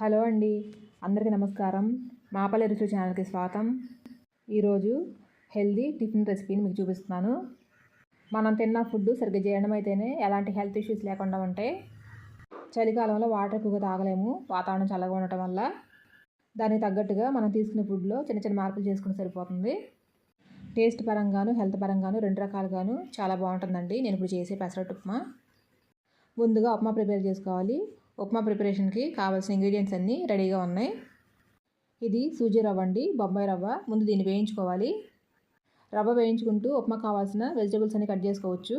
Hello అండి. అందరికీ నమస్కారం. మాపల్లి రుచులు ఛానల్కి స్వాగతం. ఈరోజు హెల్దీ టిఫిన్ రెసిపీని మీకు చూపిస్తున్నాను. మనం తిన్న ఫుడ్ సరిగ్గా జీర్ణం అయితేనే ఎలాంటి హెల్త్ ఇష్యూస్ లేకుండా ఉంటాయి చలికాలంలో వాటర్ ఎక్కువగా తాగలేము. వాతావరణం చల్లగా ఉండటం వల్ల దానికి తగ్గట్టుగా మనం తీసుకునే ఫుడ్లో చిన్న చిన్న మార్పులు చేసుకుని సరిపోతుంది. టేస్ట్ పరంగాను హెల్త్ పరంగాను రెండు రకాలుగాను చాలా బాగుంటుందండి. నేను ఇప్పుడు చేసే పెసరట్టు ఉప్మా ముందుగా ఉప్మా ప్రిపేర్ చేసుకోవాలి. ఉప్మా ప్రిపరేషన్కి కావాల్సిన ఇంగ్రీడియంట్స్ అన్నీ రెడీగా ఉన్నాయి. ఇది సూజీ రవ్వ అండి. బొంబాయి రవ్వ. ముందు దీన్ని వేయించుకోవాలి. రవ్వ వేయించుకుంటూ ఉప్మా కావాల్సిన వెజిటబుల్స్ అన్ని కట్ చేసుకోవచ్చు.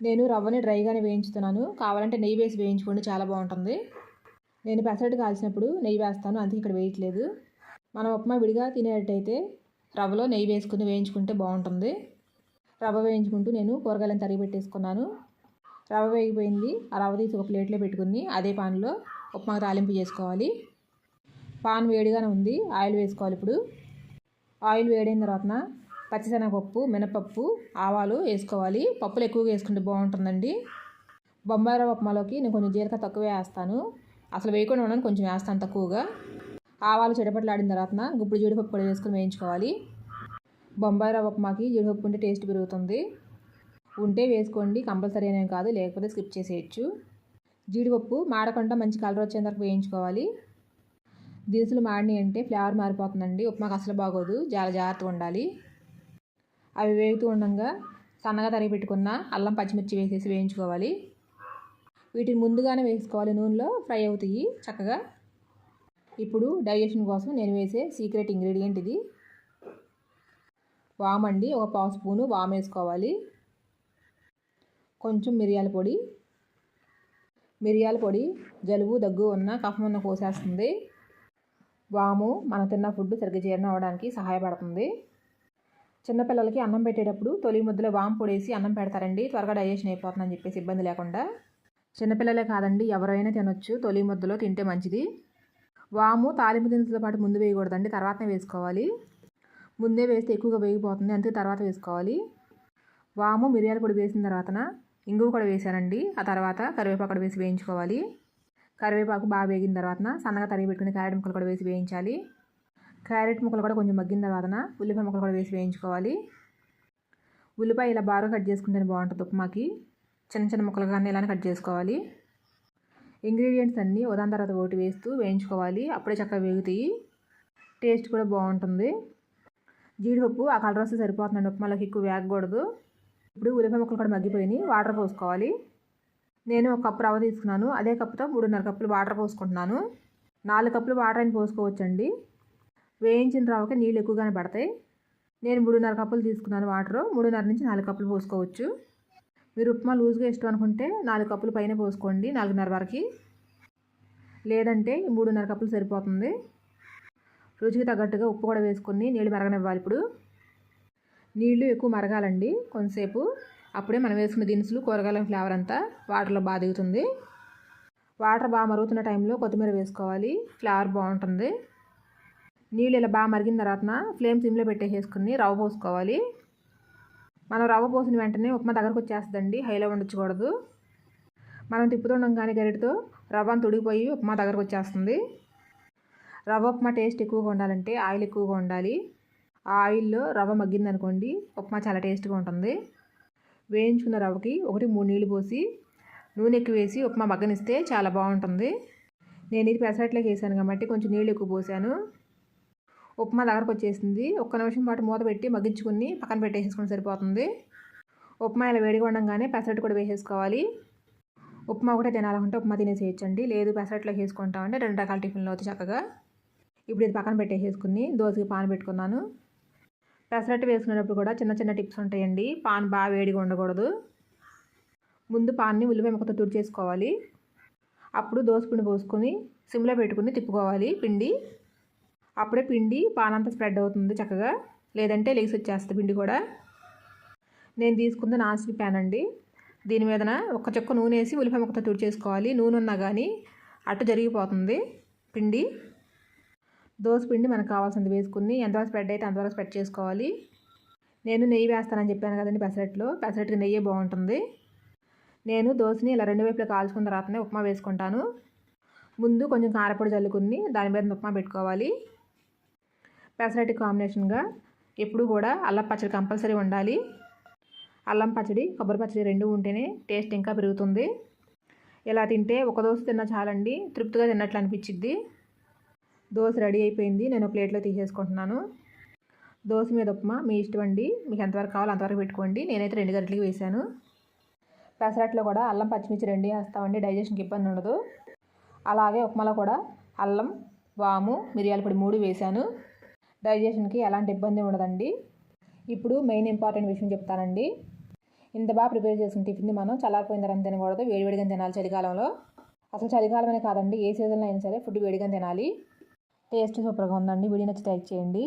నేను రవ్వని డ్రైగానే వేయించుతున్నాను. కావాలంటే నెయ్యి వేసి వేయించుకోండి. చాలా బాగుంటుంది. నేను పెసరట్టు కాల్చినప్పుడు నెయ్యి వేస్తాను. అందుకే ఇక్కడ వేయట్లేదు. మనం ఉప్మా విడిగా తినేటట్టయితే రవ్వలో నెయ్యి వేసుకుని వేయించుకుంటే బాగుంటుంది. రవ్వ వేయించుకుంటూ నేను కూరగాయలను తరిగి పెట్టేసుకున్నాను. రవ్వ వేగిపోయింది. ఆ రవ్వ తీసి ఒక ప్లేట్లో పెట్టుకుని అదే పాన్లో ఉప్మా తాలింపు చేసుకోవాలి. పాన్ వేడిగానే ఉంది. ఆయిల్ వేసుకోవాలి ఇప్పుడు. ఆయిల్ వేడైన తర్వాత పచ్చిశనగపప్పు మినపప్పు ఆవాలు వేసుకోవాలి. పప్పులు ఎక్కువగా వేసుకుంటే బాగుంటుందండి. బొంబాయి రవ్వ ఉప్మాలోకి నేను కొంచెం జీలకర్ర తక్కువే వేస్తాను. అసలు వేయకుండా ఉండని కొంచెం వేస్తాను తక్కువగా. ఆవాలు చెడపట్లాడిన తర్వాత గుప్పుడు జీడిపప్పు కూడా వేసుకొని వేయించుకోవాలి. బొంబాయి రవ్వ ఉప్మాకి జీడిపప్పు ఉంటే టేస్ట్ పెరుగుతుంది. ఉంటే వేసుకోండి. కంపల్సరీ అనేది కాదు లేకపోతే స్కిప్ చేసేయచ్చు. జీడిపప్పు మాడకుండా మంచి కలర్ వచ్చేంత వరకు వేయించుకోవాలి. దినుసులు మాడిని అంటే ఫ్లేవర్ మారిపోతుందండి. ఉప్మాకు అసలు బాగోదు. చాలా జాగ్రత్తగా ఉండాలి. అవి వేగుతూ ఉండగా సన్నగా తరిగి పెట్టుకున్న అల్లం పచ్చిమిర్చి వేసేసి వేయించుకోవాలి. వీటిని ముందుగానే వేసుకోవాలి. నూనెలో ఫ్రై అవుతాయి చక్కగా. ఇప్పుడు డైజెషన్ కోసం నేను వేసే సీక్రెట్ ఇంగ్రీడియంట్ ఇది. వామ్ అండి. ఒక పావు స్పూను వామ్ వేసుకోవాలి. కొంచెం మిరియాల పొడి మిరియాల పొడి జలుబు దగ్గు ఉన్న కఫం ఉన్న కోసేస్తుంది. వాము మనం తిన్న ఫుడ్ సరిగ్గా జీర్ణం అవ్వడానికి సహాయపడుతుంది. చిన్నపిల్లలకి అన్నం పెట్టేటప్పుడు తొలి ముద్దలో వాము పొడేసి అన్నం పెడతారండి. త్వరగా డైజెషన్ అయిపోతుందని చెప్పేసి ఇబ్బంది లేకుండా. చిన్నపిల్లలే కాదండి ఎవరైనా తినొచ్చు. తొలి ముద్దలో తింటే మంచిది. వాము తాలింపు దినుసులతో పాటు ముందు వేయకూడదండి తర్వాతనే వేసుకోవాలి. ముందే వేస్తే ఎక్కువగా వేగిపోతుంది అందుకే తర్వాత వేసుకోవాలి. వాము మిరియాల పొడి వేసిన తర్వాతన ఇంగువ కూడా వేసానండి ఆ తర్వాత కరివేపాకు కూడా వేసి వేయించుకోవాలి. కరివేపాకు బాగా వేగిన తర్వాత సన్నగా తరిగి పెట్టుకుని క్యారెట్ ముక్కలు కూడా వేసి వేయించాలి. క్యారెట్ ముక్కలు కూడా కొంచెం మగ్గిన తర్వాత ఉల్లిపాయ ముక్కలు కూడా వేసి వేయించుకోవాలి. ఉల్లిపాయ ఇలా బాగా కట్ చేసుకుంటేనే బాగుంటుంది ఉప్మాకి. చిన్న చిన్న ముక్కలు కానీ ఇలానే కట్ చేసుకోవాలి. ఇంగ్రీడియంట్స్ అన్నీ ఉదాహరణ తర్వాత ఒకటి వేస్తూ వేయించుకోవాలి. అప్పుడే చక్కగా వేగుతాయి. టేస్ట్ కూడా బాగుంటుంది. జీడిపప్పు ఆ కలర్ వస్తే సరిపోతుందండి. ఉప్మాలోకి ఎక్కువ వేగకూడదు. ఇప్పుడు ఉల్లిపాయ ముక్కలు కూడా మగ్గిపోయినాయి వాటర్ పోసుకోవాలి. నేను ఒక కప్పు రవ్వ తీసుకున్నాను అదే కప్పుతో మూడున్నర కప్పులు వాటర్ పోసుకుంటున్నాను. నాలుగు కప్పులు వాటర్ అయిన పోసుకోవచ్చండి. వేయించిన రవ్వకి నీళ్ళు ఎక్కువగానే పడతాయి. నేను మూడున్నర కప్పులు తీసుకున్నాను వాటర్ మూడున్నర నుంచి నాలుగు కప్పులు పోసుకోవచ్చు. మీరు ఉప్మా లూజ్గా ఇష్టం అనుకుంటే నాలుగు కప్పులు పైన పోసుకోండి నాలుగున్నర వరకు. లేదంటే మూడున్నర కప్పులు సరిపోతుంది. రుచికి తగ్గట్టుగా ఉప్పు కూడా వేసుకొని నీళ్ళు మరగనివ్వాలి ఇప్పుడు. నీళ్ళు ఎక్కువ మరగాలండి కొంతసేపు. అప్పుడే మనం వేసుకున్న దినుసులు కూరగాయల ఫ్లేవర్ అంతా వాటర్లో బాగా దిగుతుంది. వాటర్ బాగా మరుగుతున్న టైంలో కొత్తిమీర వేసుకోవాలి. ఫ్లేవర్ బాగుంటుంది. నీళ్ళు ఇలా బాగా మరిగిన తర్వాత ఫ్లేమ్ సిమ్లో పెట్టేసేసుకుని రవ్వ పోసుకోవాలి. మనం రవ్వ పోసిన వెంటనే ఉప్మా దగ్గరకు వచ్చేస్తుందండి. హైలో వండించకూడదు. మనం తిప్పుతుండం కానీ గరిటతో రవ్వ తుడిగిపోయి ఉప్మా దగ్గరకు వచ్చేస్తుంది. రవ్వ ఉప్మా టేస్ట్ ఎక్కువగా ఉండాలంటే ఆయిల్ ఎక్కువగా ఉండాలి. ఆయిల్లో రవ్వ మగ్గిందనుకోండి ఉప్మా చాలా టేస్ట్గా ఉంటుంది. వేయించుకున్న రవ్వకి ఒకటి మూడు నీళ్ళు పోసి నూనె ఎక్కువ వేసి ఉప్మా మగ్గనిస్తే చాలా బాగుంటుంది. నేను ఇది పెసరట్లోకి వేసాను కాబట్టి కొంచెం నీళ్ళు ఎక్కువ పోసాను. ఉప్మా దగ్గరకు వచ్చేసింది. ఒక్క నిమిషం పాటు మూత పెట్టి మగ్గించుకుని పక్కన పెట్టేసుకుని సరిపోతుంది. ఉప్మా ఇలా వేడిగా ఉండగానే పెసరట్టు కూడా వేసేసుకోవాలి. ఉప్మా కూడా తినాలనుకుంటే ఉప్మా తినేసేయచ్చండి. లేదు పెసరట్లోకి వేసుకుంటామంటే రెండు రకాల టిఫిన్లు అవుతాయి చక్కగా. ఇప్పుడు ఇది పక్కన పెట్టేసేసుకుని దోశకి పాన్ పెట్టుకున్నాను. పెసరట్టు వేసుకునేటప్పుడు కూడా చిన్న చిన్న టిప్స్ ఉంటాయండి. పాన్ బాగా వేడిగా ఉండకూడదు. ముందు పాన్ని ఉల్లిపాయ ముక్కతో తుడిచేసుకోవాలి. అప్పుడు దోసపిండి పోసుకొని సిమ్లో పెట్టుకుని తిప్పుకోవాలి పిండి. అప్పుడే పిండి పాన్ అంతా స్ప్రెడ్ అవుతుంది చక్కగా. లేదంటే లేసి వచ్చేస్తుంది పిండి కూడా. నేను తీసుకుంది నాస్టిక్ ప్యాన్ అండి. దీని మీదన ఒక చుక్క నూనె వేసి ఉల్లిపాయ ముక్కతో తుడిచేసుకోవాలి. నూనె ఉన్నా కానీ అట్ట జరిగిపోతుంది పిండి. పిండి మనకు కావాల్సింది వేసుకుని ఎంతవరకు స్ప్రెడ్ అయితే అంతవరకు స్ప్రెడ్ చేసుకోవాలి. నేను నెయ్యి వేస్తానని చెప్పాను కదండి పెసరెట్లో. పెసరెట్కి నెయ్యి బాగుంటుంది. నేను దోశని ఇలా రెండు వైపులా కాల్చుకున్న తర్వాతనే ఉప్మా వేసుకుంటాను. ముందు కొంచెం కారపొడి చల్లుకుని దాని మీద ఉప్మా పెట్టుకోవాలి. పెసరటి కాంబినేషన్గా ఎప్పుడు కూడా అల్లం పచ్చడి కంపల్సరీ ఉండాలి అల్లం పచ్చడి కొబ్బరి పచ్చడి రెండు ఉంటేనే టేస్ట్ ఇంకా పెరుగుతుంది. ఇలా తింటే ఒక దోశ తిన్నా చాలండి తృప్తిగా తిన్నట్లు అనిపించిద్ది. దోశ రెడీ అయిపోయింది. నేను ప్లేట్లో తీసేసుకుంటున్నాను. దోశ మీద ఉప్మా మీ ఇష్టం అండి. మీకు ఎంతవరకు కావాలో అంతవరకు పెట్టుకోండి. నేనైతే రెండు గంటలకి వేసాను పెసరట్లో కూడా అల్లం పచ్చిమిర్చి రెండు వేస్తామండి. డైజెషన్కి ఇబ్బంది ఉండదు. అలాగే ఉప్మాలో కూడా అల్లం వాము మిరియాల పొడి మూడు వేశాను. డైజెషన్కి ఎలాంటి ఇబ్బంది ఉండదండి. ఇప్పుడు మెయిన్ ఇంపార్టెంట్ విషయం చెప్తానండి. ఇంత బాగా ప్రిపేర్ చేసిన టిఫిన్ని మనం చల్లారిపోయిన తర్వాత తినకూడదు. వేడివేడిగా తినాలి చలికాలంలో. అసలు చలికాలమే కాదండి. ఏ సీజన్లో అయినా సరే ఫుడ్ వేడిగా తినాలి. టేస్ట్ సూపర్గా ఉందండి. వీడియో నచ్చి టైప్ చేయండి.